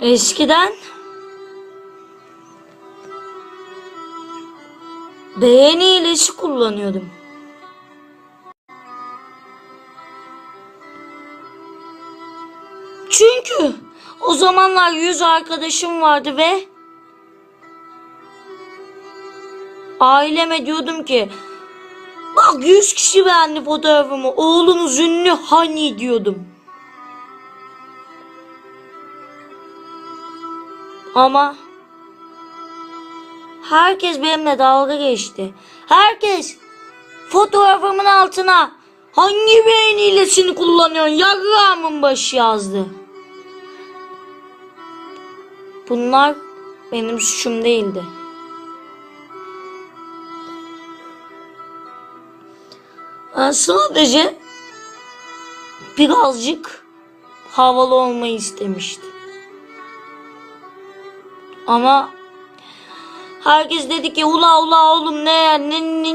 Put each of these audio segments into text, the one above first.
Eskiden beğeni hilesi kullanıyordum. Çünkü o zamanlar yüz arkadaşım vardı ve aileme diyordum ki bak yüz kişi beğendi fotoğrafımı oğlunuz ünlü hani diyordum. Ama herkes benimle dalga geçti. Herkes fotoğrafımın altına hangi beğeni hilesini kullanıyorsun yarrağımın başı yazdı. Bunlar benim suçum değildi. Ben sadece birazcık havalı olmayı istemiştim. Ama herkes dedi ki ula ula oğlum ne, ne, ne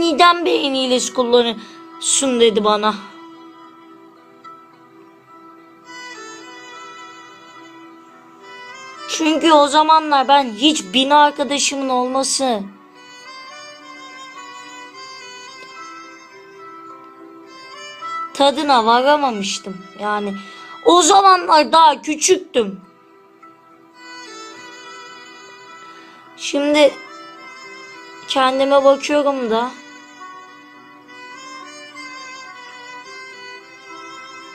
neden beyin hilesi kullanıyorsun dedi bana. Çünkü o zamanlar ben hiç bin arkadaşımın olması tadına varamamıştım. Yani o zamanlar daha küçüktüm. Şimdi kendime bakıyorum da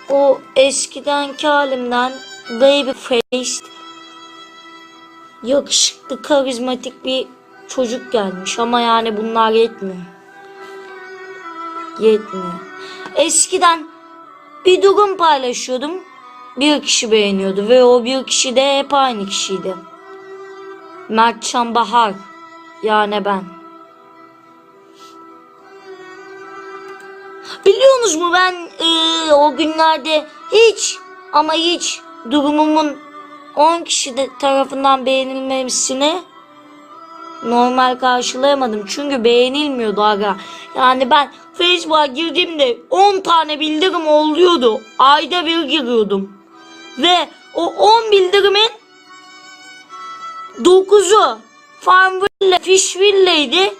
o eskidenki halimden baby faced yakışıklı karizmatik bir çocuk gelmiş ama yani bunlar yetmiyor. Yetmiyor. Eskiden bir durum paylaşıyordum. Bir kişi beğeniyordu ve o bir kişi de hep aynı kişiydi. Mertcan Bahar. Yani ben. Biliyorsunuz mu ben eee, o günlerde hiç ama hiç durumumun 10 kişi de tarafından beğenilmemesini normal karşılayamadım. Çünkü beğenilmiyordu aga. Yani ben Facebook'a girdiğimde 10 tane bildirim oluyordu. Ayda bir giriyordum. Ve o 10 bildirimin 9'u Farmville, Fishville'ydi.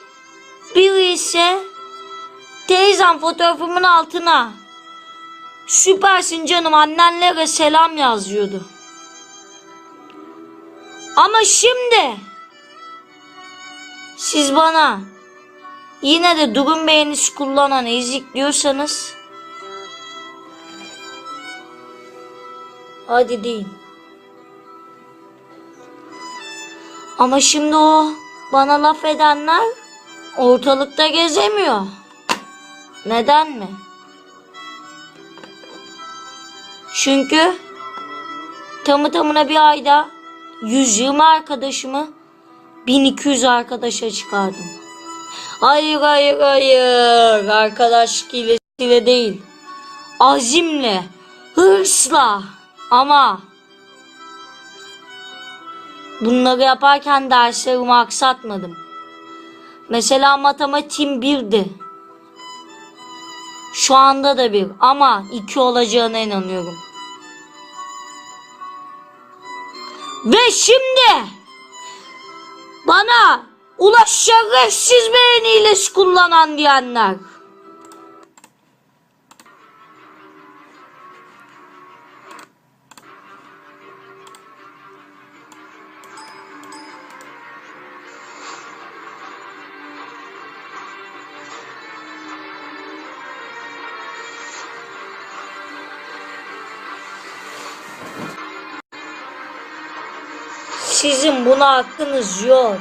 Biri ise teyzem fotoğrafımın altına süpersin canım annenlere selam yazıyordu. Ama şimdi siz bana yine de durum beğenisi kullanan ezik diyorsanız hadi deyin. Ama şimdi o bana laf edenler ortalıkta gezemiyor. Neden mi? Çünkü tamı tamına bir ayda 120 arkadaşımı 1200 arkadaşa çıkardım. Hayır hayır hayır arkadaşlık ilesiyle değil. Azimle, hırsla ama Bunları yaparken derslerimi aksatmadım. Mesela matematiğim birdi. Şu anda da bir ama iki olacağına inanıyorum. Ve şimdi bana ulaş şerefsiz beğeniyle kullanan diyenler. Sizin buna hakkınız yok.